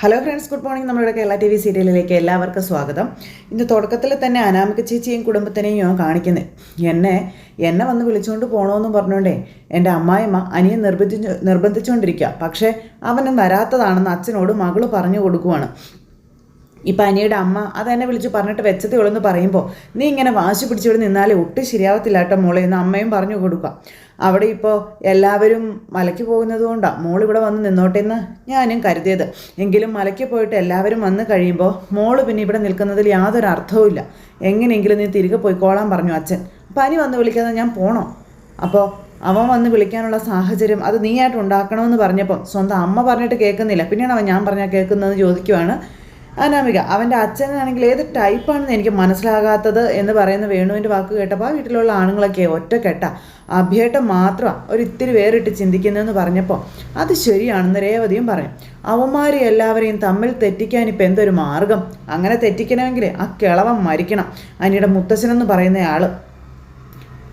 Hello friends good morning നമ്മുടെ Kerala T V സീരിയലിലേക്ക് എല്ലാവർക്കും സ്വാഗതം. ഇന്ന് തുടക്കത്തിൽ തന്നെ അനാമിക ചേച്ചിയും കുടുംബത്തിനെയും ഞാൻ കാണിക്കുന്നത് എന്നെ എന്നെ വന്ന് വിളിച്ചുകൊണ്ട് പോകണമെന്ന് പറഞ്ഞുകൊണ്ടേ എന്റെ അമ്മായിമ്മ അനിയൻ നിർബന്ധിച്ചു നിർബന്ധിച്ചുകൊണ്ടിരിക്കുക പക്ഷേ അവനും വരാത്തതാണെന്ന് അച്ഛനോട് മകൾ പറഞ്ഞു കൊടുക്കുവാണ്. ഇപ്പം അനിയുടെ അമ്മ അതെന്നെ വിളിച്ച് പറഞ്ഞിട്ട് വെച്ചതേ ഉള്ളൂ എന്ന് പറയുമ്പോൾ നീ ഇങ്ങനെ വാശി പിടിച്ചിവിടെ നിന്നാലേ ഒട്ടും ശരിയാവത്തില്ല കേട്ടോ മോളെ എന്ന് അമ്മയും പറഞ്ഞു കൊടുക്കുക അവിടെ ഇപ്പോൾ എല്ലാവരും മലയ്ക്ക് പോകുന്നത് കൊണ്ടാണ് മോൾ ഇവിടെ വന്ന് നിന്നോട്ടെ എന്ന് ഞാനും കരുതിയത്. എങ്കിലും മലയ്ക്ക് പോയിട്ട് എല്ലാവരും വന്ന് കഴിയുമ്പോൾ മോൾ പിന്നെ ഇവിടെ നിൽക്കുന്നതിൽ യാതൊരു അർത്ഥവുമില്ല എങ്ങനെയെങ്കിലും നീ തിരികെ പോയിക്കോളാൻ പറഞ്ഞു അച്ഛൻ. പനി വന്ന് വിളിക്കാതെ ഞാൻ പോണോ? അപ്പോൾ അവൻ വന്ന് വിളിക്കാനുള്ള സാഹചര്യം അത് നീയായിട്ട് ഉണ്ടാക്കണമെന്ന് പറഞ്ഞപ്പം സ്വന്തം അമ്മ പറഞ്ഞിട്ട് കേൾക്കുന്നില്ല. പിന്നെയാണ് അവൻ ഞാൻ പറഞ്ഞാൽ കേൾക്കുന്നതെന്ന് ചോദിക്കുവാണ്. അനാമിക അവന്റെ അച്ഛനാണെങ്കിൽ ഏത് ടൈപ്പാണെന്ന് എനിക്ക് മനസ്സിലാകാത്തത് എന്ന് പറയുന്ന വേണുവിന്റെ വാക്ക് കേട്ടപ്പോൾ വീട്ടിലുള്ള ആണുങ്ങളൊക്കെ ഒറ്റ കെട്ട അഭ്യേട്ടം മാത്രമാണ് ഒരു ഇത്തിരി വേറിട്ട് ചിന്തിക്കുന്നതെന്ന് പറഞ്ഞപ്പോൾ അത് ശരിയാണെന്ന് രേവതിയും പറയും. അവന്മാരെ എല്ലാവരെയും തമ്മിൽ തെറ്റിക്കാൻ ഇപ്പം എന്തൊരു മാർഗം? അങ്ങനെ തെറ്റിക്കണമെങ്കിൽ ആ കിളവൻ മരിക്കണം. അനിയുടെ മുത്തശ്ശനെന്ന് പറയുന്ന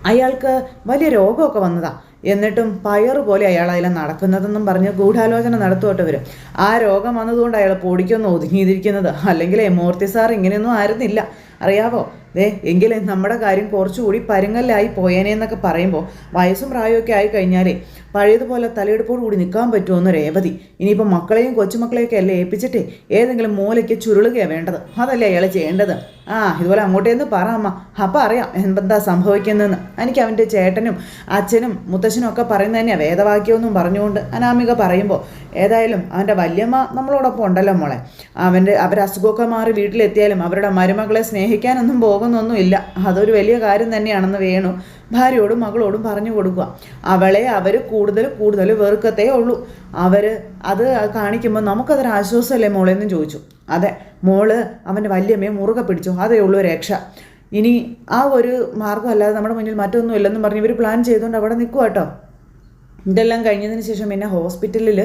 അയാൾക്ക് വലിയ രോഗമൊക്കെ വന്നതാ. എന്നിട്ടും പയർ പോലെ അയാൾ അതിലെ നടക്കുന്നതെന്നും പറഞ്ഞ് ഗൂഢാലോചന നടത്തുവട്ടെ വരും ആ രോഗം വന്നതുകൊണ്ട് അയാൾ പൊടിക്കൊന്നും ഒതുങ്ങിയിരിക്കുന്നത്. അല്ലെങ്കിൽ മൂർത്തി സാർ ഇങ്ങനെയൊന്നും ആയിരുന്നില്ല. അറിയാവോ? ദേ എങ്കിലും നമ്മുടെ കാര്യം കുറച്ചുകൂടി പരുങ്ങല്ലായി പോയേനെ എന്നൊക്കെ പറയുമ്പോൾ വയസ്സും പ്രായമൊക്കെ ആയി കഴിഞ്ഞാലേ പഴയതുപോലെ തലയെടുപ്പോട് കൂടി നിൽക്കാൻ പറ്റുമെന്ന് രേവതി. ഇനിയിപ്പോൾ മക്കളെയും കൊച്ചുമക്കളെയൊക്കെ അല്ലേ ഏൽപ്പിച്ചിട്ടേ ഏതെങ്കിലും മൂലയ്ക്ക് ചുരുളുകയാണ് വേണ്ടത്. അതല്ലേ അയാൾ ചെയ്യേണ്ടത്? ആ ഇതുപോലെ അങ്ങോട്ടേന്ന് പറ അമ്മ. അപ്പം അറിയാം എന്താ സംഭവിക്കുന്നതെന്ന്. എനിക്ക് അവന്റെ ചേട്ടനും അച്ഛനും മുത്തശ്ശനും ഒക്കെ പറയുന്നത് തന്നെയാണ് വേദവാക്യമൊന്നും പറഞ്ഞുകൊണ്ട് അനാമിക പറയുമ്പോൾ ഏതായാലും അവന്റെ വല്യമ്മ നമ്മളോടൊപ്പം ഉണ്ടല്ലോ മോളെ. അവന്റെ അവരസുഖമൊക്കെ മാറി വീട്ടിലെത്തിയാലും അവരുടെ മരുമകളെ സ്നേഹിക്കാനൊന്നും പോകുന്നൊന്നുമില്ല. അതൊരു വലിയ കാര്യം തന്നെയാണെന്ന് വേണു. ഭാര്യയോടും മകളോടും പറഞ്ഞു കൊടുക്കുക. അവളെ അവർ കൂടുതൽ കൂടുതൽ വെറുക്കത്തേ ഉള്ളൂ. അവർ അത് കാണിക്കുമ്പോൾ നമുക്കതൊരു ആശ്വാസമല്ലേ മോളെ ചോദിച്ചു. അതെ മോൾ അവന്റെ വല്യമ്മയെ മുറുകെ പിടിച്ചു. അതേ ഉള്ളൂ രക്ഷ. ഇനി ആ ഒരു മാർഗമല്ലാതെ നമ്മുടെ മുന്നിൽ മറ്റൊന്നുമില്ലെന്നും പറഞ്ഞ് ഇവർ പ്ലാൻ ചെയ്തുകൊണ്ട് അവിടെ നിൽക്കുക കേട്ടോ ഇതെല്ലാം കഴിഞ്ഞതിന് ശേഷം പിന്നെ ഹോസ്പിറ്റലിൽ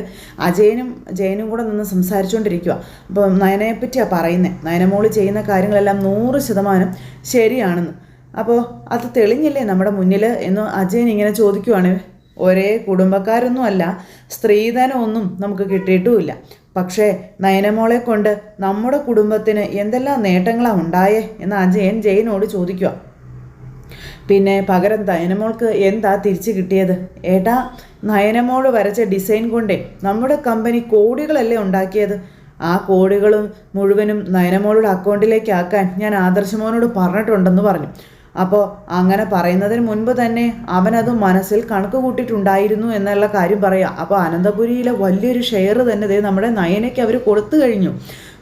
അജയനും ജയനും കൂടെ നിന്ന് സംസാരിച്ചുകൊണ്ടിരിക്കുക അപ്പോൾ നയനയെപ്പറ്റിയാണ് പറയുന്നത് നയനമോൾ ചെയ്യുന്ന കാര്യങ്ങളെല്ലാം നൂറ് ശതമാനം ശരിയാണെന്ന്. അപ്പോൾ അത് തെളിഞ്ഞില്ലേ നമ്മുടെ മുന്നിൽ എന്ന് അജയൻ ഇങ്ങനെ ചോദിക്കുവാണ്. ഒരേ കുടുംബക്കാരൊന്നും അല്ല സ്ത്രീധനമൊന്നും നമുക്ക് കിട്ടിയിട്ടുമില്ല. പക്ഷേ നയനമോളെ കൊണ്ട് നമ്മുടെ കുടുംബത്തിന് എന്തെല്ലാം നേട്ടങ്ങളാണ് ഉണ്ടായേ എന്ന് അജയൻ ജയനോട് ചോദിക്കുക പിന്നെ പകരം നയനമോൾക്ക് എന്താ തിരിച്ചു കിട്ടിയത്? ഏട്ടാ നയനമോൾ വരച്ച ഡിസൈൻ കൊണ്ടേ നമ്മുടെ കമ്പനി കോടികളല്ലേ ഉണ്ടാക്കിയത്? ആ കോടികളും മുഴുവനും നയനമോളുടെ അക്കൗണ്ടിലേക്ക് ആക്കാൻ ഞാൻ ആദർശമോനോട് പറഞ്ഞിട്ടുണ്ടെന്ന് പറഞ്ഞു. അപ്പോൾ അങ്ങനെ പറയുന്നതിന് മുൻപ് തന്നെ അവനത് മനസ്സിൽ കണക്ക് കൂട്ടിയിട്ടുണ്ടായിരുന്നു എന്നുള്ള കാര്യം പറയാം. അപ്പോൾ അനന്തപുരിയിലെ വലിയൊരു ഷെയർ തന്നെ നമ്മുടെ നയനയ്ക്ക് അവർ കൊടുത്തു കഴിഞ്ഞു.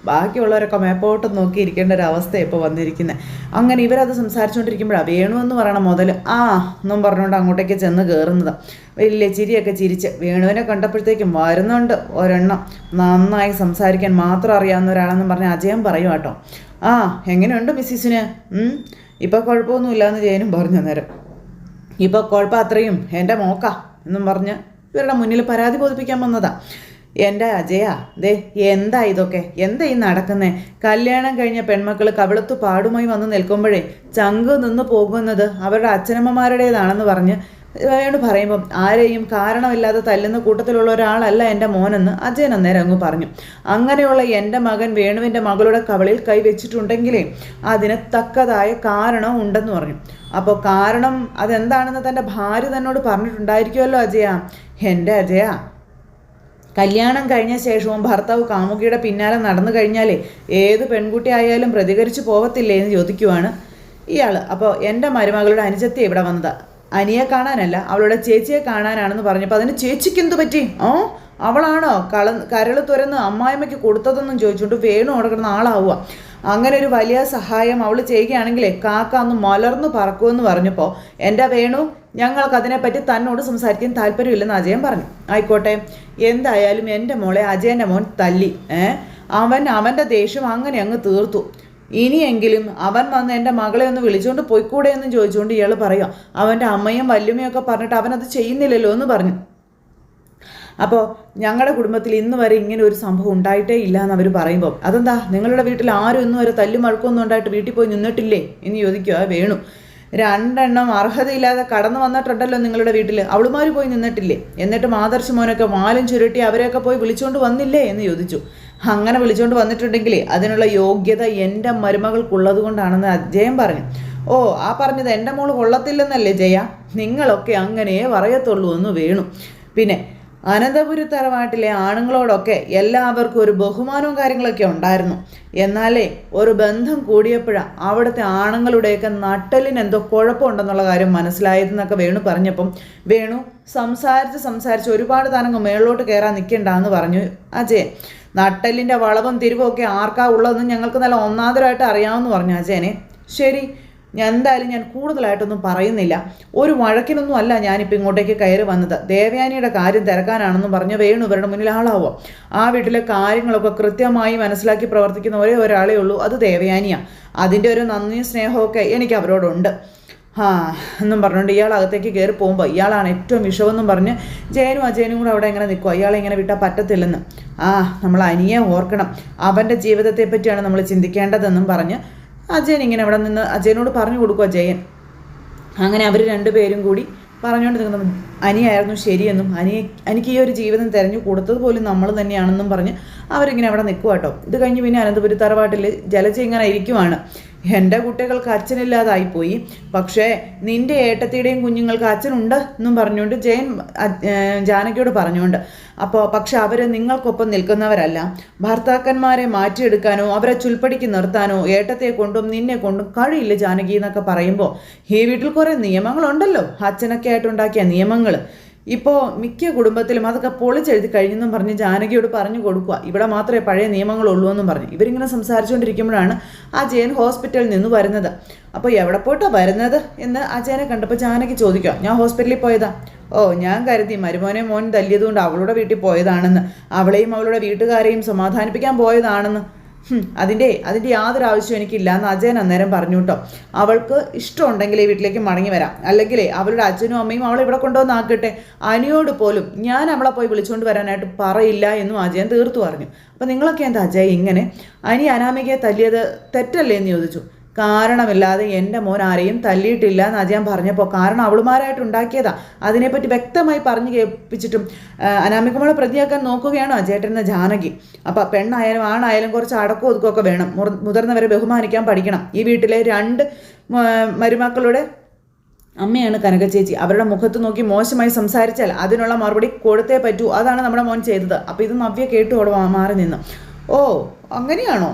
ബാക്കിയുള്ളവരൊക്കെ മേപ്പോട്ട് നോക്കിയിരിക്കേണ്ട ഒരു അവസ്ഥ ഇപ്പോൾ വന്നിരിക്കുന്നത് അങ്ങനെ ഇവരത് സംസാരിച്ചുകൊണ്ടിരിക്കുമ്പോഴാണ് വേണു എന്ന് പറയണം മുതൽ ആ എന്നും പറഞ്ഞുകൊണ്ട് അങ്ങോട്ടേക്ക് ചെന്ന് കയറുന്നത് വലിയ ചിരിയൊക്കെ ചിരിച്ച് വേണുവിനെ കണ്ടപ്പോഴത്തേക്കും വരുന്നുണ്ട് ഒരെണ്ണം. നന്നായി സംസാരിക്കാൻ മാത്രം അറിയാവുന്ന ഒരാളെന്ന് പറഞ്ഞ് അജയം പറയും കേട്ടോ ആ എങ്ങനെയുണ്ട് മിസ്സിസിന്? ഇപ്പോൾ കുഴപ്പമൊന്നുമില്ല എന്ന് ജയനും പറഞ്ഞു നേരം ഇപ്പോൾ കുഴപ്പം അത്രയും എന്റെ മോക്ക എന്നും പറഞ്ഞ് ഇവരുടെ മുന്നിൽ പരാതി ബോധിപ്പിക്കാൻ വന്നതാ. എന്റെ അജയ ദേ എന്താ ഇതൊക്കെ? എന്താ ഈ നടക്കുന്നേ? കല്യാണം കഴിഞ്ഞ പെൺമക്കൾ കവിളത്തു പാടുമായി വന്ന് നിൽക്കുമ്പോഴേ ചങ്ക് നിന്ന് പോകുന്നത് അവരുടെ അച്ഛനമ്മമാരുടേതാണെന്ന് പറഞ്ഞ് വേണു പറയുമ്പം ആരെയും കാരണമില്ലാതെ തല്ലുന്ന കൂട്ടത്തിലുള്ള ഒരാളല്ല എന്റെ മോനെന്ന് അജയൻ അന്നേരം അങ്ങ് പറഞ്ഞു. അങ്ങനെയുള്ള എന്റെ മകൻ വേണുവിന്റെ മകളുടെ കവളിൽ കൈവച്ചിട്ടുണ്ടെങ്കിലേ അതിന് തക്കതായ കാരണം ഉണ്ടെന്ന് പറഞ്ഞു. അപ്പോൾ കാരണം അതെന്താണെന്ന് തന്റെ ഭാര്യ തന്നോട് പറഞ്ഞിട്ടുണ്ടായിരിക്കുമല്ലോ അജയ. എന്റെ അജയ കല്യാണം കഴിഞ്ഞ ശേഷവും ഭർത്താവ് കാമുകിയുടെ പിന്നാലെ നടന്നു കഴിഞ്ഞാലേ ഏത് പെൺകുട്ടി ആയാലും പ്രതികരിച്ചു പോകത്തില്ലേ എന്ന് ചോദിക്കുവാണ് ഇയാൾ അപ്പോൾ എന്റെ മരുമകളുടെ അനുജത്തി ഇവിടെ വന്നത്? അനിയെ കാണാനല്ല അവളുടെ ചേച്ചിയെ കാണാനാണെന്ന് പറഞ്ഞപ്പോൾ അതിന് ചേച്ചിക്ക് എന്ത് പറ്റി? ഓ അവളാണോ കള കരൾ തുരന്ന് അമ്മായിമ്മയ്ക്ക് കൊടുത്തതെന്നും ചോദിച്ചുകൊണ്ട് വേണു അവിടെ കിടന്ന ആളാവുക. അങ്ങനെ ഒരു വലിയ സഹായം അവൾ ചെയ്യുകയാണെങ്കിലേ കാക്ക അന്ന് മലർന്നു പറക്കുമെന്ന് പറഞ്ഞപ്പോൾ എന്റെ വേണു ഞങ്ങൾക്ക് അതിനെപ്പറ്റി തന്നോട് സംസാരിക്കാൻ താല്പര്യമില്ലെന്ന് അജയൻ പറഞ്ഞു. ആയിക്കോട്ടെ എന്തായാലും എന്റെ മോളെ അജയന്റെ മോൻ തല്ലി. അവൻ അവന്റെ ദേഷ്യം അങ്ങനെ അങ്ങ് തീർത്തു. ഇനിയെങ്കിലും അവൻ വന്ന് എന്റെ മകളെ ഒന്ന് വിളിച്ചുകൊണ്ട് പോയിക്കൂടെ എന്ന് ചോദിച്ചുകൊണ്ട് ഇയാൾ പറയാം അവന്റെ അമ്മയും വല്യമ്മയും ഒക്കെ പറഞ്ഞിട്ട് അവനത് ചെയ്യുന്നില്ലല്ലോ എന്ന് പറഞ്ഞു. അപ്പോൾ ഞങ്ങളുടെ കുടുംബത്തിൽ ഇന്ന് വരെ ഇങ്ങനെ ഒരു സംഭവം ഉണ്ടായിട്ടേ ഇല്ല എന്ന് അവർ പറയുമ്പോൾ അതെന്താ? നിങ്ങളുടെ വീട്ടിൽ ആരും ഇന്ന് വരെ തല്ലും മഴക്കൊന്നും ഉണ്ടായിട്ട് വീട്ടിൽ പോയി നിന്നിട്ടില്ലേ? എന്ന് ചോദിക്കുക വേണു. രണ്ടെണ്ണം അർഹതയില്ലാതെ കടന്നു വന്നിട്ടുണ്ടല്ലോ നിങ്ങളുടെ വീട്ടിൽ അവളുമാർ പോയി നിന്നിട്ടില്ലേ? എന്നിട്ട് മാതർശി മോനൊക്കെ മാലും ചുരുട്ടി അവരെയൊക്കെ പോയി വിളിച്ചുകൊണ്ട് വന്നില്ലേ എന്ന് ചോദിച്ചു. അങ്ങനെ വിളിച്ചുകൊണ്ട് വന്നിട്ടുണ്ടെങ്കിൽ അതിനുള്ള യോഗ്യത എന്റെ മരുമകൾക്കുള്ളത് കൊണ്ടാണെന്ന് അജയം പറഞ്ഞു. ഓ ആ പറഞ്ഞത് എന്റെ മോൾ കൊള്ളത്തില്ലെന്നല്ലേ ജയ? നിങ്ങളൊക്കെ അങ്ങനെ പറയത്തുള്ളൂ എന്ന് വേണു. പിന്നെ അനന്തപുരി തറവാട്ടിലെ ആണുങ്ങളോടൊക്കെ എല്ലാവർക്കും ഒരു ബഹുമാനവും കാര്യങ്ങളൊക്കെ ഉണ്ടായിരുന്നു. എന്നാലേ ഒരു ബന്ധം കൂടിയപ്പോഴാണ് അവിടുത്തെ ആണുങ്ങളുടെയൊക്കെ നട്ടലിന് എന്തോ കുഴപ്പമുണ്ടെന്നുള്ള കാര്യം മനസ്സിലായതെന്നൊക്കെ വേണു പറഞ്ഞപ്പം വേണു സംസാരിച്ച് സംസാരിച്ച് ഒരുപാട് താനങ്ങ് മേളിലോട്ട് കയറാൻ നിൽക്കണ്ടെന്ന് പറഞ്ഞു അജയൻ. നട്ടലിന്റെ വളവും തിരിവും ഒക്കെ ആർക്കാ ഉള്ളതെന്ന് ഞങ്ങൾക്ക് നല്ല ഒന്നാന്തരമായിട്ട് അറിയാമെന്ന് പറഞ്ഞു അജയനെ. ശരി ഞാൻ എന്തായാലും ഞാൻ കൂടുതലായിട്ടൊന്നും പറയുന്നില്ല. ഒരു വഴക്കിനൊന്നും അല്ല ഞാനിപ്പോൾ ഇങ്ങോട്ടേക്ക് കയറി വന്നത്. ദേവയാനിയുടെ കാര്യം തിരക്കാനാണെന്നും പറഞ്ഞ് വേണു ഇവരുടെ മുന്നിൽ ആളാവുക. ആ വീട്ടിലെ കാര്യങ്ങളൊക്കെ കൃത്യമായി മനസ്സിലാക്കി പ്രവർത്തിക്കുന്ന ഒരേ ഒരാളേ ഉള്ളൂ. അത് ദേവയാനിയാണ് അതിന്റെ ഒരു നന്ദിയും സ്നേഹമൊക്കെ എനിക്ക് അവരോടുണ്ട്. ആ എന്നും പറഞ്ഞുകൊണ്ട് ഇയാൾ അകത്തേക്ക് കയറി പോകുമ്പോൾ ഇയാളാണ് ഏറ്റവും വിഷമെന്നും പറഞ്ഞ് ജയനും അജയനും കൂടെ അവിടെ എങ്ങനെ നിൽക്കുക ഇയാളെ ഇങ്ങനെ വിട്ടാൽ പറ്റത്തില്ലെന്ന്. ആ നമ്മൾ അനിയെ ഓർക്കണം. അവന്റെ ജീവിതത്തെ പറ്റിയാണ് നമ്മൾ ചിന്തിക്കേണ്ടതെന്നും പറഞ്ഞ് അജയൻ ഇങ്ങനെ അവിടെ നിന്ന് അജയനോട് പറഞ്ഞു കൊടുക്കുക അജയൻ. അങ്ങനെ അവർ രണ്ടുപേരും കൂടി പറഞ്ഞുകൊണ്ട് നിൽക്കുന്നു. അനിയായിരുന്നു ശരിയെന്നും അനി എനിക്ക് ഈ ഒരു ജീവിതം തിരഞ്ഞു കൊടുത്തത് പോലും നമ്മൾ തന്നെയാണെന്നും പറഞ്ഞ് അവരിങ്ങനെ അവിടെ നിൽക്കുക കേട്ടോ ഇത് കഴിഞ്ഞ് പിന്നെ അനന്തപുരി തറവാട്ടിൽ ജലജ ഇങ്ങനെ ഇരിക്കുവാണ്. എന്റെ കുട്ടികൾക്ക് അച്ഛനില്ലാതായിപ്പോയി പക്ഷേ നിന്റെ ഏട്ടത്തിയുടെയും കുഞ്ഞുങ്ങൾക്ക് അച്ഛനുണ്ട് എന്നും പറഞ്ഞുകൊണ്ട് ജയൻ ജാനകിയോട് പറഞ്ഞുകൊണ്ട്. അപ്പോൾ പക്ഷെ അവർ നിങ്ങൾക്കൊപ്പം നിൽക്കുന്നവരല്ല. ഭർത്താക്കന്മാരെ മാറ്റിയെടുക്കാനോ അവരെ ചുൽപ്പടിക്ക് നിർത്താനോ ഏട്ടത്തെ കൊണ്ടും നിന്നെ കൊണ്ടും കഴിയില്ല ജാനകി എന്നൊക്കെ പറയുമ്പോൾ ഈ വീട്ടിൽ കുറേ നിയമങ്ങളുണ്ടല്ലോ. അച്ഛനൊക്കെ ആയിട്ടുണ്ടാക്കിയ നിയമങ്ങൾ ഇപ്പോൾ മിക്ക കുടുംബത്തിലും അതൊക്കെ പൊളിച്ചെഴുതി കഴിഞ്ഞെന്നും പറഞ്ഞ് ജാനകിയോട് പറഞ്ഞു കൊടുക്കുക. ഇവിടെ മാത്രമേ പഴയ നിയമങ്ങളുള്ളൂ എന്നും പറഞ്ഞു. ഇവരിങ്ങനെ സംസാരിച്ചുകൊണ്ടിരിക്കുമ്പോഴാണ് ആ ജയൻ ഹോസ്പിറ്റലിൽ നിന്ന് വരുന്നത്. അപ്പോൾ എവിടെ പോയിട്ടോ വരുന്നത് എന്ന് ആ ജയനെ കണ്ടപ്പോൾ ജാനകി ചോദിക്കുക ഞാൻ ഹോസ്പിറ്റലിൽ പോയതാ? ഓ ഞാൻ കരുതി. മരുമോനെ മോൻ തല്ലിയതുകൊണ്ട് അവളുടെ വീട്ടിൽ പോയതാണെന്ന്. അവളെയും അവളുടെ വീട്ടുകാരെയും സമാധാനിപ്പിക്കാൻ പോയതാണെന്ന്. അതിന്റെ അതിന്റെ യാതൊരു ആവശ്യവും എനിക്കില്ല എന്ന് അജയൻ അന്നേരം പറഞ്ഞു കേട്ടോ. അവൾക്ക് ഇഷ്ടമുണ്ടെങ്കിൽ ഈ വീട്ടിലേക്ക് മടങ്ങി വരാം. അല്ലെങ്കിൽ അവളുടെ അച്ഛനും അമ്മയും അവളെ ഇവിടെ കൊണ്ടുവന്ന് ആക്കട്ടെ. അനിയോട് പോലും ഞാൻ അവളെ പോയി വിളിച്ചുകൊണ്ട് വരാനായിട്ട് പറയില്ല എന്നും അജയൻ തീർത്തു പറഞ്ഞു. അപ്പം നിങ്ങളൊക്കെ എന്താ അജയ് ഇങ്ങനെ? അനി അനാമികയെ തല്ലിയത് തെറ്റല്ലേ എന്ന് ചോദിച്ചു. കാരണമില്ലാതെ എന്റെ മോൻ ആരെയും തല്ലിയിട്ടില്ല എന്ന് അജയൻ പറഞ്ഞപ്പോൾ കാരണം അവളുമാരായിട്ട് ഉണ്ടാക്കിയതാ. അതിനെപ്പറ്റി വ്യക്തമായി പറഞ്ഞു കേൾപ്പിച്ചിട്ടും അനാമികമോളെ പ്രതിയാക്കാൻ നോക്കുകയാണോ അജയേട്ടൻ ജാനകി? അപ്പം പെണ്ണായാലും ആണായാലും കുറച്ച് അടക്കം ഒതുക്കമൊക്കെ വേണം. മുതിർന്നവരെ ബഹുമാനിക്കാൻ പഠിക്കണം. ഈ വീട്ടിലെ രണ്ട് മരുമക്കളുടെ അമ്മയാണ് കനക ചേച്ചി. അവരുടെ മുഖത്ത് നോക്കി മോശമായി സംസാരിച്ചാൽ അതിനുള്ള മറുപടി കൊടുത്തേ പറ്റൂ. അതാണ് നമ്മുടെ മോൻ ചെയ്തത്. അപ്പോൾ ഇത് നവ്യ കേട്ടു അവിടെ മാറി നിന്ന്. ഓ അങ്ങനെയാണോ?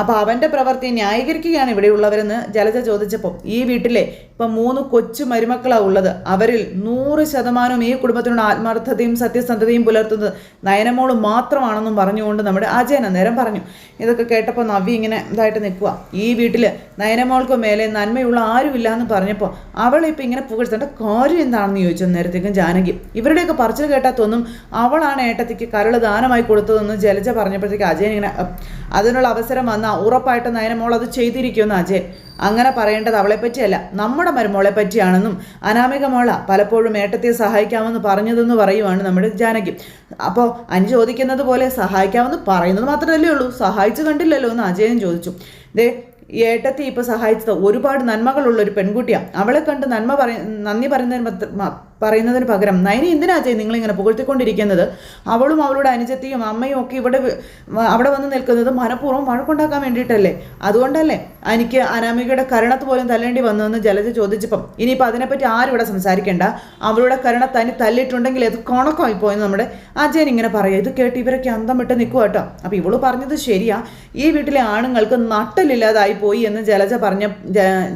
അപ്പോൾ അവന്റെ പ്രവൃത്തി ന്യായീകരിക്കുകയാണ് ഇവിടെയുള്ളവരെന്ന് ജലജ ചോദിച്ചപ്പോൾ ഈ വീട്ടിലെ ഇപ്പം മൂന്ന് കൊച്ചു മരുമക്കളാണ് ഉള്ളത്. അവരിൽ നൂറ് ശതമാനം ഈ കുടുംബത്തിനുള്ള ആത്മാർത്ഥതയും സത്യസന്ധതയും പുലർത്തുന്നത് നയനമോൾ മാത്രമാണെന്നും പറഞ്ഞുകൊണ്ട് നമ്മുടെ അജയൻ അന്നേരം പറഞ്ഞു. ഇതൊക്കെ കേട്ടപ്പോൾ നവ്യ ഇങ്ങനെ ഇതായിട്ട് നിൽക്കുക ഈ വീട്ടിൽ നയനമോൾക്ക് മേലെ നന്മയുള്ള ആരുമില്ല എന്ന് പറഞ്ഞപ്പോൾ അവളിപ്പോൾ ഇങ്ങനെ പുകഴ്ത്തേണ്ട കാര്യം എന്താണെന്ന് ചോദിച്ചു നേരത്തേക്കും ജാനകി. ഇവരുടെയൊക്കെ പറച്ചിൽ കേട്ടാൽ തോന്നും അവളാണ് ഏട്ടത്തിക്ക് കരൾ ദാനമായി കൊടുത്തതെന്ന് ജലജ പറഞ്ഞപ്പോഴത്തേക്ക് അജയൻ ഇങ്ങനെ അതിനുള്ള അവസരം വന്നാൽ ഉറപ്പായിട്ട് നയനമോൾ അത് ചെയ്തിരിക്കുമെന്ന് അജയൻ. അങ്ങനെ പറയേണ്ടത് അവളെ പറ്റിയല്ല നമ്മുടെ മരുമോളെ പറ്റിയാണെന്നും അനാമിക മോള പലപ്പോഴും ഏട്ടത്തെ സഹായിക്കാമെന്ന് പറഞ്ഞതെന്ന് പറയുവാണ് നമ്മുടെ ജാനകി. അപ്പോൾ അനു ചോദിക്കുന്നത് പോലെ സഹായിക്കാമെന്ന് പറയുന്നത് മാത്രമല്ലേ ഉള്ളൂ സഹായിച്ചു കണ്ടില്ലല്ലോ എന്ന് അജയൻ ചോദിച്ചു. ദേ ഏട്ടത്തി ഇപ്പോൾ സഹായിച്ചത് ഒരുപാട് നന്മകളുള്ള ഒരു പെൺകുട്ടിയാണ് അവളെ കണ്ട് നന്മ പറയ നന്ദി പറയുന്നതിന് പറയുന്നതിന് പകരം നയനി എന്തിനാ ചെയ്യും നിങ്ങളിങ്ങനെ പുകഴ്ത്തിക്കൊണ്ടിരിക്കുന്നത്? അവളും അവളുടെ അനുജത്തിയും അമ്മയും ഒക്കെ ഇവിടെ അവിടെ വന്ന് നിൽക്കുന്നത് മനഃപൂർവം വഴക്കുണ്ടാക്കാൻ വേണ്ടിയിട്ടല്ലേ? അതുകൊണ്ടല്ലേ എനിക്ക് അനാമികയുടെ കരണത്ത് പോലും തല്ലേണ്ടി വന്നതെന്ന് ജലജ ചോദിച്ചപ്പം ഇനിയിപ്പോൾ അതിനെപ്പറ്റി ആരും ഇവിടെ സംസാരിക്കേണ്ട. അവളുടെ കരണ തനി തല്ലിയിട്ടുണ്ടെങ്കിൽ അത് കണക്കായി പോയെന്ന് നമ്മുടെ അജയൻ ഇങ്ങനെ പറയുക. ഇത് കേട്ട് ഇവരൊക്കെ അന്തം വിട്ട് നിൽക്കുക കേട്ടോ. അപ്പോൾ ഇവൾ പറഞ്ഞത് ശരിയാ. ഈ വീട്ടിലെ ആണുങ്ങൾക്ക് നട്ടലില്ലാതായി പോയി എന്ന് ജലജ പറഞ്ഞ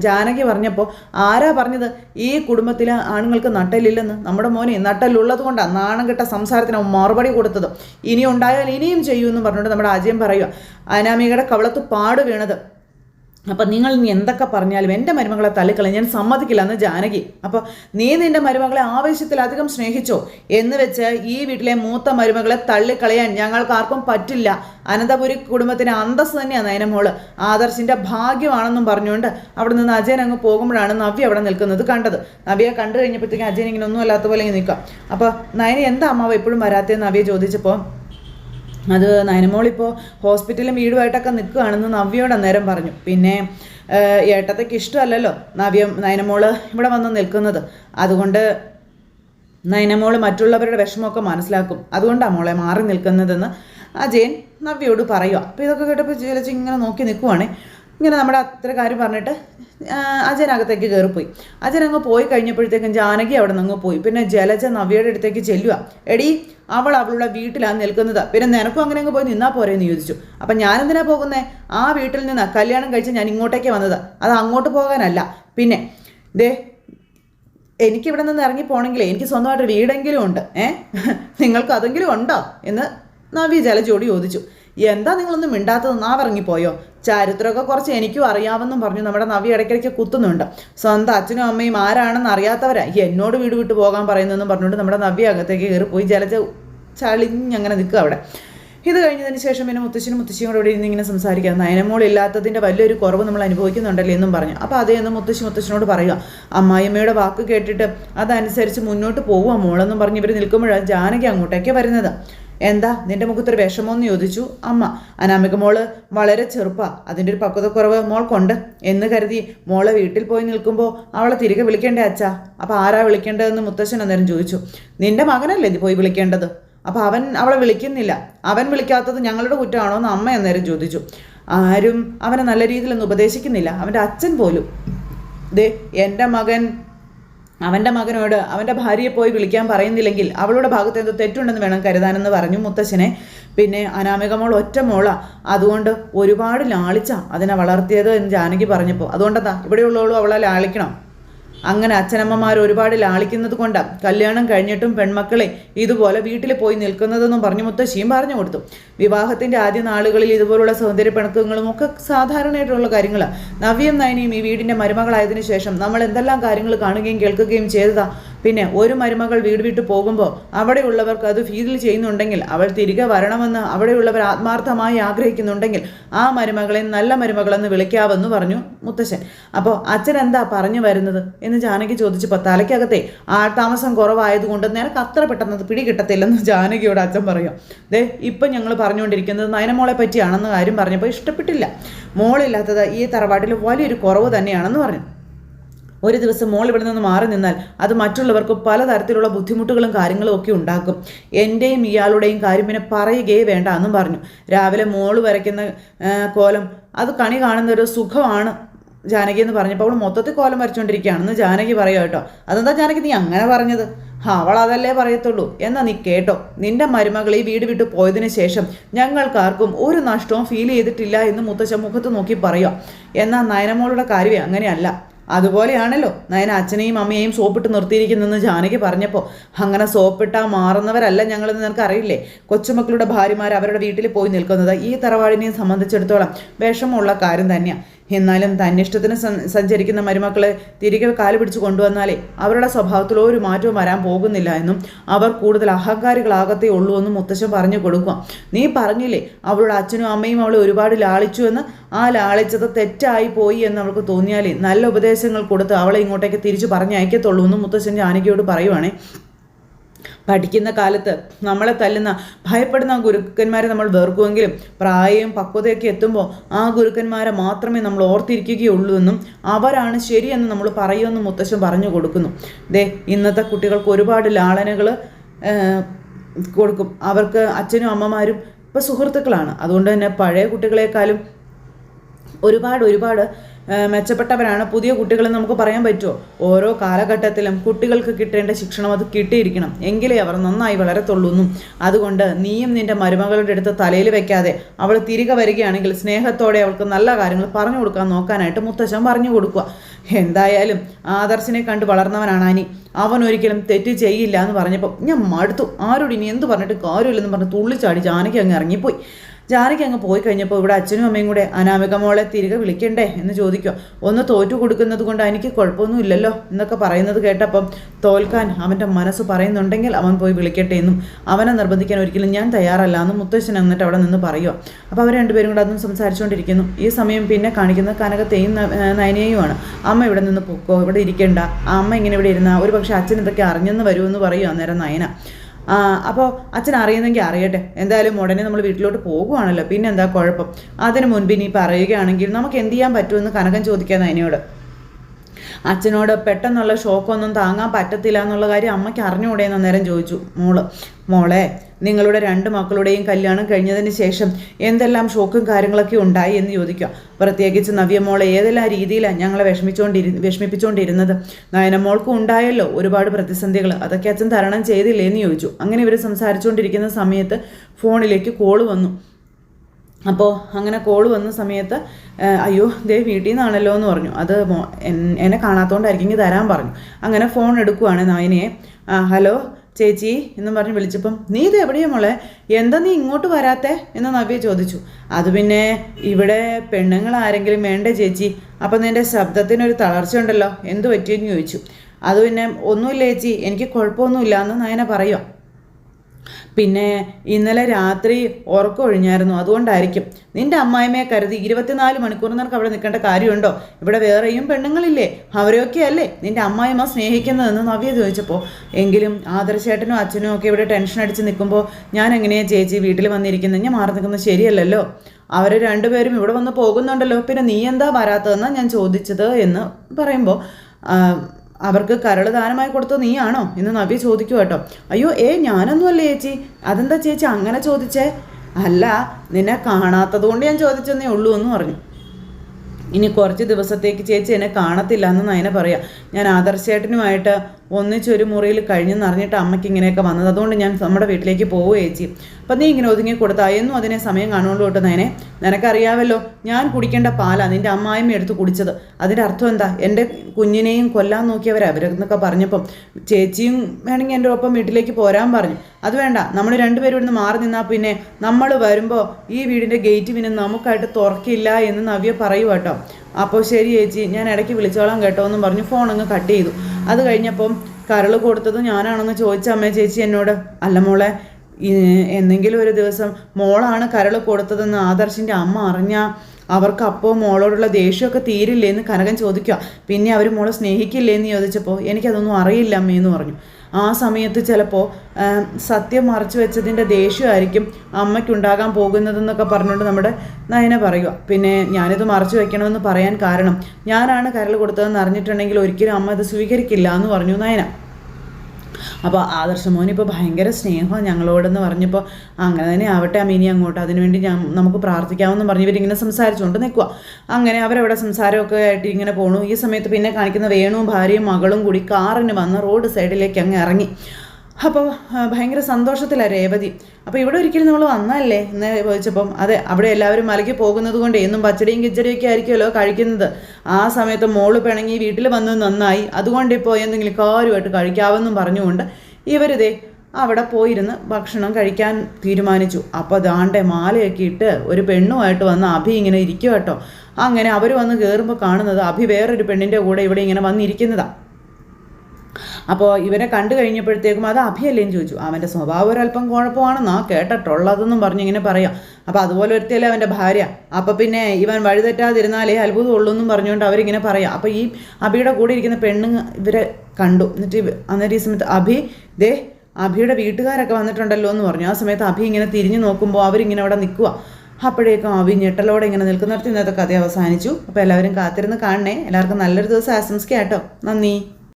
ജാനകി പറഞ്ഞപ്പോൾ ആരാ പറഞ്ഞത്? ഈ കുടുംബത്തിലെ ആണുങ്ങൾക്ക് നട്ടലില്ലെന്ന് നമ്മുടെ മോനെ നട്ടലുള്ളത് കൊണ്ടാണ് നാണം കെട്ട സംസാരത്തിന് അവൻ മറുപടി കൊടുത്തത്. ഇനി ഉണ്ടായാൽ ഇനിയും എന്ന് പറഞ്ഞുകൊണ്ട് നമ്മുടെ അജയം പറയുക അനാമികയുടെ കവളത്ത് പാട് വീണത് അപ്പം നിങ്ങൾ ഇനി എന്തൊക്കെ പറഞ്ഞാലും എന്റെ മരുമകളെ തള്ളിക്കളെ ഞാൻ സമ്മതിക്കില്ല എന്ന് ജാനകി. അപ്പോൾ നീ നിന്റെ മരുമകളെ ആവേശത്തിലധികം സ്നേഹിച്ചോ? എന്ന് വെച്ച് ഈ വീട്ടിലെ മൂത്ത മരുമകളെ തള്ളിക്കളയാൻ ഞങ്ങൾക്ക് ആർക്കും പറ്റില്ല. അനന്തപുരി കുടുംബത്തിന് അന്തസ് തന്നെയാണ് നയനമോൾ. ആദർശിന്റെ ഭാഗ്യമാണെന്നും പറഞ്ഞുകൊണ്ട് അവിടെ നിന്ന് അജയൻ അങ്ങ് പോകുമ്പോഴാണ് നവ്യ അവിടെ നിൽക്കുന്നത് കണ്ടത്. നവ്യ കണ്ടു കഴിഞ്ഞപ്പോഴത്തേക്കും അജയൻ ഇങ്ങനെ ഒന്നും അല്ലാത്ത പോലെ നിൽക്കാം അപ്പോൾ നയന എന്താ അമ്മാവ് എപ്പോഴും വരാത്തതെന്ന് നവ്യ ചോദിച്ചപ്പോൾ അത് നയനമോളിപ്പോൾ ഹോസ്പിറ്റലും വീടുമായിട്ടൊക്കെ നിൽക്കുകയാണെന്ന് നവ്യോട് അന്നേരം പറഞ്ഞു. പിന്നെ ഏട്ടത്തേക്ക് ഇഷ്ടമല്ലല്ലോ നവ്യ നയനമോൾ ഇവിടെ വന്ന് നിൽക്കുന്നത്. അതുകൊണ്ട് നയനമോൾ മറ്റുള്ളവരുടെ വിഷമമൊക്കെ മനസ്സിലാക്കും. അതുകൊണ്ടാണ് മോളെ മാറി നിൽക്കുന്നതെന്ന് അജയൻ നവ്യയോട് പറയുക അപ്പോൾ ഇതൊക്കെ കേട്ടപ്പോൾ ജലജ ഇങ്ങനെ നോക്കി നിൽക്കുവാണേ. ഇങ്ങനെ നമ്മുടെ അത്ര കാര്യം പറഞ്ഞിട്ട് അജയനകത്തേക്ക് കയറിപ്പോയി അജയൻ അങ്ങ് പോയി കഴിഞ്ഞപ്പോഴത്തേക്കും ജാനകി അവിടെ നിന്ന് പോയി. പിന്നെ ജലജ നവ്യയുടെ അടുത്തേക്ക് ചെല്ലുക എടി അവൾ അവളുടെ വീട്ടിലാണ് നിൽക്കുന്നത്. പിന്നെ നിനക്കും അങ്ങനെ അങ്ങ് പോയി നിന്നാ പോരെ എന്ന് ചോദിച്ചു. അപ്പം ഞാനെന്തിനാ പോകുന്നത് ആ വീട്ടിൽ നിന്ന് കല്യാണം കഴിച്ച് ഞാൻ ഇങ്ങോട്ടേക്ക് വന്നത്. അത് അങ്ങോട്ട് പോകാനല്ല. പിന്നെ ദേ എനിക്കിവിടെ നിന്ന് ഇറങ്ങി പോകണമെങ്കിൽ എനിക്ക് സ്വന്തമായിട്ട് വീടെങ്കിലും ഉണ്ട്. ഏ? നിങ്ങൾക്ക് അതെങ്കിലും ഉണ്ടോ? എന്ന് നവി ജലജോടി ചോദിച്ചു എന്താ നിങ്ങളൊന്നും മിണ്ടാത്തത്? നാവിറങ്ങിപ്പോയോ ചരിത്രമൊക്കെ കുറച്ച് എനിക്കും അറിയാമെന്നും പറഞ്ഞു നമ്മുടെ നവി ഇടയ്ക്കിടയ്ക്ക് കുത്തുന്നുണ്ട്. സ്വന്തം അച്ഛനും അമ്മയും ആരാണെന്ന് അറിയാത്തവരാ. എന്നോട് വീട് വിട്ട് പോകാൻ പറയുന്നതെന്നും പറഞ്ഞുകൊണ്ട് നമ്മുടെ നവി അകത്തേക്ക് കയറി പോയി ജലജ ചളിഞ്ഞങ്ങനെ നിൽക്കുക അവിടെ. ഇത് കഴിഞ്ഞതിന് ശേഷം പിന്നെ മുത്തശ്ശനും മുത്തശ്ശിയും കൂടെ ഇവിടെ ഇരുന്ന് ഇങ്ങനെ സംസാരിക്കുക. നയനമോളില്ലാത്തതിന്റെ വലിയൊരു കുറവ് നമ്മൾ അനുഭവിക്കുന്നുണ്ടല്ലേ എന്നും പറഞ്ഞു. അപ്പോൾ അതേ അതേന്ന് മുത്തശ്ശി മുത്തശ്ശനോട് പറയുക അമ്മായിമ്മയുടെ വാക്ക് കേട്ടിട്ട് അതനുസരിച്ച് മുന്നോട്ട് പോവുക മോളെന്നും പറഞ്ഞ് ഇവർ നിൽക്കുമ്പോഴാണ് ജാനകി അങ്ങോട്ടേക്ക് വരുന്നത്. എന്താ നിന്റെ മുഖത്തൊരു വിഷമമെന്ന് ചോദിച്ചു. അമ്മ അനാമിക മോൾ വളരെ ചെറുപ്പാ. അതിന്റെ ഒരു പക്വതക്കുറവ് മോൾക്കുണ്ട്. എന്ന് കരുതി മോളെ വീട്ടിൽ പോയി നിൽക്കുമ്പോൾ അവളെ തിരികെ വിളിക്കേണ്ടേ അച്ഛാ? അപ്പോൾ ആരാ വിളിക്കേണ്ടതെന്ന് മുത്തശ്ശൻ അന്നേരം ചോദിച്ചു. നിന്റെ മകനല്ലേ ഇത് പോയി വിളിക്കേണ്ടത്? അപ്പോൾ അവൻ അവളെ വിളിക്കുന്നില്ല. അവൻ വിളിക്കാത്തത് ഞങ്ങളുടെ കുറ്റമാണോ എന്ന് അമ്മ അന്നേരം ചോദിച്ചു. ആരും അവനെ നല്ല രീതിയിലൊന്നും ഉപദേശിക്കുന്നില്ല. അവന്റെ അച്ഛൻ പോലും. ദേ എന്റെ മകൻ അവന്റെ മകനോട് അവന്റെ ഭാര്യയെ പോയി വിളിക്കാൻ പറയുന്നില്ലെങ്കിൽ അവളുടെ ഭാഗത്ത് എന്തോ തെറ്റുണ്ടെന്ന് വേണം കരുതാനെന്ന് പറഞ്ഞു മുത്തശ്ശനെ. പിന്നെ അനാമിക മോൾ ഒറ്റ മോള. അതുകൊണ്ട് ഒരുപാട് ലാളിച്ച അതിനെ വളർത്തിയത് എന്ന് ജാനകി പറഞ്ഞപ്പോൾ അതുകൊണ്ടെന്താ? ഇവിടെയുള്ളവളും അവളെ ലാളിക്കണം. അങ്ങനെ അച്ഛനമ്മമാർ ഒരുപാട് ലാളിക്കുന്നത് കൊണ്ടാണ് കല്യാണം കഴിഞ്ഞിട്ടും പെൺമക്കളെ ഇതുപോലെ വീട്ടിൽ പോയി നിൽക്കുന്നതെന്നും പറഞ്ഞു മുത്തശ്ശിയും പറഞ്ഞു കൊടുത്തു. വിവാഹത്തിന്റെ ആദ്യ നാളുകളിൽ ഇതുപോലുള്ള സൗന്ദര്യ പിണക്കങ്ങളും ഒക്കെ സാധാരണയായിട്ടുള്ള കാര്യങ്ങളാണ് നവ്യം നയനയും ഈ വീടിന്റെ മരുമകളായതിനു ശേഷം നമ്മൾ എന്തെല്ലാം കാര്യങ്ങൾ കാണുകയും കേൾക്കുകയും ചെയ്തതാ? പിന്നെ ഒരു മരുമകൾ വീട് വിട്ടു പോകുമ്പോൾ അവിടെയുള്ളവർക്ക് അത് ഫീൽ ചെയ്യുന്നുണ്ടെങ്കിൽ അവൾ തിരികെ വരണമെന്ന് അവിടെയുള്ളവർ ആത്മാർത്ഥമായി ആഗ്രഹിക്കുന്നുണ്ടെങ്കിൽ ആ മരുമകളെ നല്ല മരുമകളെന്ന് വിളിക്കാവെന്ന് പറഞ്ഞു മുത്തശ്ശൻ. അപ്പോൾ അച്ഛൻ എന്താ പറഞ്ഞു വരുന്നത്? എന്ന് ജാനകി ചോദിച്ചപ്പോൾ തലയ്ക്കകത്തെ താമസം കുറവായതുകൊണ്ട് നിനക്ക് അത്ര പെട്ടെന്ന് പിടികിട്ടത്തില്ലെന്ന് ജാനകിയോട് അച്ഛൻ പറയും. ദേ ഇപ്പം ഞങ്ങൾ പറഞ്ഞുകൊണ്ടിരിക്കുന്നത് നയനമോളെ പറ്റിയാണെന്ന് കാര്യം പറഞ്ഞപ്പോൾ ഇഷ്ടപ്പെട്ടില്ല. മോളില്ലാത്തത് ഈ തറവാട്ടിൽ വലിയൊരു കുറവ് തന്നെയാണെന്ന് പറഞ്ഞു. ഒരു ദിവസം മോൾ ഇവിടെ നിന്ന് മാറി നിന്നാൽ അത് മറ്റുള്ളവർക്ക് പലതരത്തിലുള്ള ബുദ്ധിമുട്ടുകളും കാര്യങ്ങളും ഒക്കെ ഉണ്ടാക്കും. എന്റെയും ഇയാളുടെയും കാര്യം പിന്നെ പറയുകയേ വേണ്ട എന്നും പറഞ്ഞു. രാവിലെ മോൾ വരയ്ക്കുന്ന കോലം അത് കണി കാണുന്ന ഒരു സുഖമാണ് ജാനകി എന്ന് പറഞ്ഞപ്പോൾ അവൾ മൊത്തത്തിൽ കോലം വരച്ചുകൊണ്ടിരിക്കുകയാണെന്ന് ജാനകി പറയുക കേട്ടോ അതെന്താ ജാനകി നീ അങ്ങനെ പറഞ്ഞത്? അവൾ അതല്ലേ പറയത്തുള്ളൂ. എന്നാ നീ കേട്ടോ നിന്റെ മരുമകൾ ഈ വീട് വിട്ടു പോയതിന് ശേഷം ഞങ്ങൾക്കാർക്കും ഒരു നഷ്ടവും ഫീൽ ചെയ്തിട്ടില്ല എന്ന് മുത്തശ്ശ മുഖത്ത് നോക്കി പറയുക എന്നാൽ നയനമോളുടെ കാര്യമേ അങ്ങനെയല്ല. അതുപോലെയാണല്ലോ നയന അച്ഛനെയും അമ്മയെയും സോപ്പിട്ട് നിർത്തിയിരിക്കുന്നതെന്ന് ജാനകി പറഞ്ഞപ്പോൾ അങ്ങനെ സോപ്പിട്ടാ മാറുന്നവരല്ല ഞങ്ങളെന്ന് നിനക്ക് അറിയില്ലേ? കൊച്ചുമക്കളുടെ ഭാര്യമാർ അവരുടെ വീട്ടിൽ പോയി നിൽക്കുന്നത് ഈ തറവാടിനെ സംബന്ധിച്ചിടത്തോളം വിഷമമുള്ള കാര്യം തന്നെയാണ് എന്നാലും തന്നിഷ്ടത്തിന് സഞ്ചരിക്കുന്ന മരുമക്കളെ തിരികെ കാൽ പിടിച്ച് കൊണ്ടുവന്നാലേ അവരുടെ സ്വഭാവത്തിൽ ഒരു മാറ്റവും വരാൻ പോകുന്നില്ല എന്നും അവർ കൂടുതൽ അഹങ്കാരികളാകത്തേ ഉള്ളൂ എന്നും മുത്തശ്ശൻ പറഞ്ഞു കൊടുക്കുക. നീ പറഞ്ഞില്ലേ അവളുടെ അച്ഛനും അമ്മയും അവളെ ഒരുപാട് ലാളിച്ചു എന്ന്? ആ ലാളിച്ചത് തെറ്റായി പോയി എന്ന് അവൾക്ക് തോന്നിയാലേ നല്ല ഉപദേശങ്ങൾ കൊടുത്ത് അവളെ ഇങ്ങോട്ടേക്ക് തിരിച്ചു പറഞ്ഞയക്കത്തുള്ളൂ എന്നും മുത്തശ്ശൻ ജാനകിയോട് പറയുവാണേ. പഠിക്കുന്ന കാലത്ത് നമ്മളെ തല്ലുന്ന ഭയപ്പെടുന്ന ഗുരുക്കന്മാരെ നമ്മൾ വെറുക്കുമെങ്കിലും പ്രായവും പക്വതയൊക്കെ എത്തുമ്പോൾ ആ ഗുരുക്കന്മാരെ മാത്രമേ നമ്മൾ ഓർത്തിരിക്കുകയുള്ളൂ എന്നും അവരാണ് ശരിയെന്ന് നമ്മൾ പറയുമെന്നും മുത്തശ്ശൻ പറഞ്ഞു കൊടുക്കുന്നു. ദേ ഇന്നത്തെ കുട്ടികൾക്ക് ഒരുപാട് ലാളനകൾ കൊടുക്കും. അവർക്ക് അച്ഛനും അമ്മമാരും ഇപ്പോൾ സുഹൃത്തുക്കളാണ്. അതുകൊണ്ട് തന്നെ പഴയ കുട്ടികളെക്കാളും ഒരുപാട് ഒരുപാട് മെച്ചപ്പെട്ടവരാണ്. പുതിയ കുട്ടികളെന്ന് നമുക്ക് പറയാൻ പറ്റുമോ ഓരോ കാലഘട്ടത്തിലും കുട്ടികൾക്ക് കിട്ടേണ്ട ശിക്ഷണം അത് കിട്ടിയിരിക്കണം. എങ്കിലേ അവർ നന്നായി വളരത്തുള്ളൂന്നും. അതുകൊണ്ട് നീയും നിന്റെ മരുമകളുടെ അടുത്ത് തലയിൽ വെക്കാതെ അവൾ തിരികെ വരികയാണെങ്കിൽ സ്നേഹത്തോടെ അവൾക്ക് നല്ല കാര്യങ്ങൾ പറഞ്ഞു കൊടുക്കാൻ നോക്കാനായിട്ട് മുത്തശ്ശൻ പറഞ്ഞു കൊടുക്കുക. എന്തായാലും ആദർശിനെ കണ്ട് വളർന്നവനാണ് അനി. അവൻ ഒരിക്കലും തെറ്റ് ചെയ്യില്ല എന്ന് പറഞ്ഞപ്പോൾ ഞാൻ മടുത്തു. ആരോട് ഇനി എന്ത് പറഞ്ഞിട്ട് കാര്യമില്ലെന്ന് പറഞ്ഞ് തുള്ളിച്ചാടി ജാനകി അങ്ങ് ഇറങ്ങിപ്പോയി. ജാനകി അങ്ങ് പോയി കഴിഞ്ഞപ്പോൾ ഇവിടെ അച്ഛനും അമ്മയും കൂടെ അനാമിക മോളെ തിരികെ വിളിക്കണ്ടേ എന്ന് ചോദിക്കുക ഒന്ന് തോറ്റു കൊടുക്കുന്നത് കൊണ്ട് എനിക്ക് കുഴപ്പമൊന്നും ഇല്ലല്ലോ എന്നൊക്കെ പറയുന്നത് കേട്ടപ്പം തോൽക്കാൻ അവന്റെ മനസ്സ് പറയുന്നുണ്ടെങ്കിൽ അവൻ പോയി വിളിക്കട്ടെ എന്നും അവനെ നിർബന്ധിക്കാൻ ഒരിക്കലും ഞാൻ തയ്യാറല്ല എന്നും മുത്തശ്ശൻ എന്നിട്ട് അവിടെ നിന്ന് പറയുക അപ്പോൾ അവർ രണ്ടുപേരും കൂടെ അതൊന്നും സംസാരിച്ചുകൊണ്ടിരിക്കുന്നു. ഈ സമയം പിന്നെ കാണിക്കുന്ന കനകത്തെയും നയനയുമാണ് അമ്മ ഇവിടെ നിന്ന് പൊക്കോ? ഇവിടെ ഇരിക്കേണ്ട. അമ്മ ഇങ്ങനെ ഇവിടെ ഇരുന്ന. ഒരു പക്ഷേ അച്ഛൻ ഇതൊക്കെ അറിഞ്ഞെന്ന് വരുമെന്ന് പറയുക അന്നേരം നയന. അപ്പോൾ അച്ഛൻ അറിയുന്നെങ്കിൽ അറിയട്ടെ. എന്തായാലും ഉടനെ നമ്മൾ വീട്ടിലോട്ട് പോകുവാണല്ലോ. പിന്നെ എന്താ കുഴപ്പം? അതിന് മുൻപ് ഇനി പറയുകയാണെങ്കിൽ നമുക്ക് എന്ത് ചെയ്യാൻ പറ്റുമെന്ന് കനകൻ ചോദിക്കാൻ അതിനോട് അച്ഛനോട് പെട്ടെന്നുള്ള ഷോക്കൊന്നും താങ്ങാൻ പറ്റത്തില്ല എന്നുള്ള കാര്യം അമ്മയ്ക്ക് അറിഞ്ഞുകൂടെ എന്ന് നേരം ചോദിച്ചു മോൾ. മോളെ നിങ്ങളുടെ രണ്ട് മക്കളുടെയും കല്യാണം കഴിഞ്ഞതിന് ശേഷം എന്തെല്ലാം ഷോക്കും കാര്യങ്ങളൊക്കെ ഉണ്ടായി എന്ന് ചോദിക്കുക. പ്രത്യേകിച്ച് നവ്യമോളെ ഏതെല്ലാം രീതിയിലാണ് ഞങ്ങളെ വിഷമിച്ചുകൊണ്ടിരി വിഷമിപ്പിച്ചുകൊണ്ടിരുന്നത് നയനമോൾക്കും ഉണ്ടായല്ലോ ഒരുപാട് പ്രതിസന്ധികൾ അതൊക്കെ അച്ഛൻ തരണം ചെയ്തില്ലേ എന്ന് ചോദിച്ചു. അങ്ങനെ ഇവർ സംസാരിച്ചുകൊണ്ടിരിക്കുന്ന സമയത്ത് ഫോണിലേക്ക് കോൾ വന്നു. അപ്പോൾ അങ്ങനെ കോൾ വന്ന സമയത്ത് അയ്യോ ദേ വീട്ടിൽ നിന്നാണല്ലോ എന്ന് പറഞ്ഞു. അത് എന്നെ കാണാത്തതുകൊണ്ടായിരിക്കും തരാൻ പറഞ്ഞു. അങ്ങനെ ഫോൺ എടുക്കുവാണ് നായനയെ. ഹലോ ചേച്ചി എന്നും പറഞ്ഞ് വിളിച്ചപ്പം നീ ഇത് എവിടെയാ മോളെ? എന്താ നീ ഇങ്ങോട്ട് വരാത്തേ? എന്ന് നവ്യ ചോദിച്ചു. അത് പിന്നെ ഇവിടെ പെണ്ണുങ്ങൾ ആരെങ്കിലും വേണ്ടേ ചേച്ചി? അപ്പം നിന്റെ ശബ്ദത്തിനൊരു തളർച്ച ഉണ്ടല്ലോ എന്ത് പറ്റിയെന്ന് ചോദിച്ചു. അത് പിന്നെ ഒന്നുമില്ല ചേച്ചി എനിക്ക് കുഴപ്പമൊന്നുമില്ല എന്ന് നയന പറയുക പിന്നെ ഇന്നലെ രാത്രി ഉറക്കം ഒഴിഞ്ഞായിരുന്നു. അതുകൊണ്ടായിരിക്കും. നിന്റെ അമ്മായിമ്മയെ കരുതി ഇരുപത്തിനാല് മണിക്കൂർ നിനക്ക് അവിടെ നിൽക്കേണ്ട കാര്യമുണ്ടോ? ഇവിടെ വേറെയും പെണ്ണുങ്ങളില്ലേ? അവരെയൊക്കെ അല്ലേ? നിന്റെ അമ്മായിമ്മ സ്നേഹിക്കുന്നതെന്ന് നവ്യ ചോദിച്ചപ്പോൾ എങ്കിലും ആദർശേട്ടനും അച്ഛനും ഒക്കെ ഇവിടെ ടെൻഷൻ അടിച്ച് നിൽക്കുമ്പോൾ ഞാൻ എങ്ങനെയാണ് ചേച്ചി വീട്ടിൽ വന്നിരിക്കുന്നത് ഞാൻ മാറി നിൽക്കുന്നത് ശരിയല്ലല്ലോ. അവർ രണ്ടുപേരും ഇവിടെ വന്ന് പോകുന്നുണ്ടല്ലോ. പിന്നെ നീ എന്താ വരാത്തതെന്നാണ് ഞാൻ ചോദിച്ചത് എന്ന് പറയുമ്പോൾ അവർക്ക് കരൾ ദാനമായി കൊടുത്തത് നീയാണോ? എന്ന് നവ്യ ചോദിക്കൂ കേട്ടോ. അയ്യോ ഏ ഞാനൊന്നുമല്ല ചേച്ചി. അതെന്താ ചേച്ചി അങ്ങനെ ചോദിച്ചേ? അല്ല നിന്നെ കാണാത്തത് കൊണ്ട് ഞാൻ ചോദിച്ചെന്നേ ഉള്ളൂ എന്ന് പറഞ്ഞു. ഇനി കുറച്ച് ദിവസത്തേക്ക് ചേച്ചി എന്നെ കാണത്തില്ല എന്ന് നയന പറയാം. ഞാൻ ആദർശേട്ടനുമായിട്ട് ഒന്നിച്ചൊരു മുറിയിൽ കഴിഞ്ഞെന്ന് അറിഞ്ഞിട്ട് അമ്മയ്ക്ക് ഇങ്ങനെയൊക്കെ വന്നത്. അതുകൊണ്ട് ഞാൻ നമ്മുടെ വീട്ടിലേക്ക് പോവുക ചേച്ചി. അപ്പം നീ ഇങ്ങനെ ഒതുങ്ങി കൊടുത്താ. എന്നും അതിനെ സമയം കാണുകൊണ്ട് കേട്ടോ നേനെ നിനക്കറിയാവല്ലോ ഞാൻ കുടിക്കേണ്ട പാലാ നിന്റെ അമ്മായിമ്മ എടുത്ത് കുടിച്ചത്. അതിന്റെ അർത്ഥം എന്താ? എന്റെ കുഞ്ഞിനെയും കൊല്ലാൻ നോക്കിയവരാ അവരെന്നൊക്കെ പറഞ്ഞപ്പം ചേച്ചിയും വേണമെങ്കിൽ എന്റെ ഒപ്പം വീട്ടിലേക്ക് പോരാൻ പറഞ്ഞു. അത് വേണ്ട നമ്മൾ രണ്ടുപേരും ഇവിടുന്ന് മാറി നിന്നാൽ പിന്നെ നമ്മൾ വരുമ്പോൾ ഈ വീടിന്റെ ഗേറ്റ് പിന്നെ നമുക്കായിട്ട് തുറക്കില്ല എന്ന് നവ്യ പറയൂ കേട്ടോ. അപ്പോൾ ശരി ചേച്ചി ഞാൻ ഇടയ്ക്ക് വിളിച്ചോളാം കേട്ടോ എന്നും പറഞ്ഞു ഫോൺ അങ്ങ് കട്ട് ചെയ്തു. അത് കഴിഞ്ഞപ്പം കരൾ കൊടുത്തത് ഞാനാണെന്ന് ചോദിച്ച അമ്മേ ചേച്ചി എന്നോട് അല്ല മോളെ എന്തെങ്കിലും ഒരു ദിവസം മോളാണ് കരൾ കൊടുത്തതെന്ന് ആദർശിന്റെ അമ്മ അറിഞ്ഞാൽ അവർക്ക് അപ്പോൾ മോളോടുള്ള ദേഷ്യമൊക്കെ തീരില്ലേ എന്ന് കനകൻ ചോദിക്കുക പിന്നെ അവർ മോളെ സ്നേഹിക്കില്ലേ എന്ന് ചോദിച്ചപ്പോൾ എനിക്കതൊന്നും അറിയില്ല അമ്മയെന്ന് പറഞ്ഞു. ആ സമയത്ത് ചിലപ്പോൾ സത്യം മറച്ചു വെച്ചതിന്റെ ദേഷ്യമായിരിക്കും അമ്മയ്ക്കുണ്ടാകാൻ പോകുന്നതെന്നൊക്കെ പറഞ്ഞുകൊണ്ട് നമ്മുടെ നയന പറയുക. പിന്നെ ഞാനിത് മറച്ചു വെക്കണമെന്ന് പറയാൻ കാരണം ഞാനാണ് കരൾ കൊടുത്തതെന്ന് അറിഞ്ഞിട്ടുണ്ടെങ്കിൽ ഒരിക്കലും അമ്മ ഇത് സ്വീകരിക്കില്ല എന്ന് പറഞ്ഞു നയന. അപ്പോൾ ആദർശ മോനിപ്പോൾ ഭയങ്കര സ്നേഹമാണ് ഞങ്ങളോടെന്ന് പറഞ്ഞപ്പോൾ അങ്ങനെ തന്നെ ആവട്ടെ അമ്മ ഇനി അങ്ങോട്ട് അതിനുവേണ്ടി ഞാൻ നമുക്ക് പ്രാർത്ഥിക്കാമെന്ന് പറഞ്ഞ് ഇവരിങ്ങനെ സംസാരിച്ചുകൊണ്ട് നിൽക്കുക അങ്ങനെ അവരവിടെ സംസാരമൊക്കെ ആയിട്ട് ഇങ്ങനെ പോണു. ഈ സമയത്ത് പിന്നെ കാണിക്കുന്ന വേണുവും ഭാര്യയും മകളും കൂടി കാറിന് വന്ന് റോഡ് സൈഡിലേക്ക് അങ്ങ് ഇറങ്ങി. അപ്പോൾ ഭയങ്കര സന്തോഷത്തിലാണ് രേവതി. അപ്പോൾ ഇവിടെ ഒരിക്കലും നമ്മൾ വന്നല്ലേ എന്ന് ചോദിച്ചപ്പം അതെ അവിടെ എല്ലാവരും മലയ്ക്ക് പോകുന്നത് കൊണ്ട് എന്നും പച്ചടിയും കിച്ചടിയും ഒക്കെ ആയിരിക്കുമല്ലോ കഴിക്കുന്നത്. ആ സമയത്ത് മോൾ പിണങ്ങി വീട്ടിൽ വന്നത് നന്നായി. അതുകൊണ്ട് ഇപ്പോൾ എന്തെങ്കിലും കാര്യമായിട്ട് കഴിക്കാമെന്നും പറഞ്ഞുകൊണ്ട് ഇവരിതേ അവിടെ പോയിരുന്ന് ഭക്ഷണം കഴിക്കാൻ തീരുമാനിച്ചു. അപ്പോൾ ദാണ്ടെ മാലയൊക്കെ ഇട്ട് ഒരു പെണ്ണുമായിട്ട് വന്ന് അഭി ഇങ്ങനെ ഇരിക്കും കേട്ടോ അങ്ങനെ അവർ വന്ന് കയറുമ്പോൾ കാണുന്നത് അഭി വേറൊരു പെണ്ണിന്റെ കൂടെ ഇവിടെ ഇങ്ങനെ വന്നിരിക്കുന്നതാണ് അപ്പോൾ ഇവനെ കണ്ടു കഴിഞ്ഞപ്പോഴത്തേക്കും അത് അഭിയല്ലേന്ന് ചോദിച്ചു. അവന്റെ സ്വഭാവം ഒരല്പം കുഴപ്പമാണെന്നാ കേട്ടിട്ടുള്ളതെന്നും പറഞ്ഞ് ഇങ്ങനെ പറയാം. അപ്പോൾ അതുപോലെ ഒരുത്തിയല്ലേ അവന്റെ ഭാര്യ. അപ്പോൾ പിന്നെ ഇവൻ വഴിതെറ്റാതിരുന്നാലേ അത്ഭുതമുള്ളൂ എന്നും പറഞ്ഞുകൊണ്ട് അവരിങ്ങനെ പറയാം. അപ്പോൾ ഈ അഭിയുടെ കൂടെ ഇരിക്കുന്ന പെണ്ണുങ്ങ ഇവരെ കണ്ടു. എന്നിട്ട് അന്നേരം ഈ സമയത്ത് അഭി ദേ അഭിയുടെ വീട്ടുകാരൊക്കെ വന്നിട്ടുണ്ടല്ലോ എന്ന് പറഞ്ഞു. ആ സമയത്ത് അഭി ഇങ്ങനെ തിരിഞ്ഞു നോക്കുമ്പോൾ അവരിങ്ങനെ അവിടെ നിൽക്കുക അപ്പോഴേക്കും അഭി ഞെട്ടലോടെ ഇങ്ങനെ നിൽക്കുന്നിടത്ത് ഇന്നത്തെ കഥ അവസാനിച്ചു. അപ്പോൾ എല്ലാവരും കാത്തിരുന്ന് കാണണേ. എല്ലാവർക്കും നല്ലൊരു ദിവസം ആശംസിക്കാം കേട്ടോ. നന്ദി.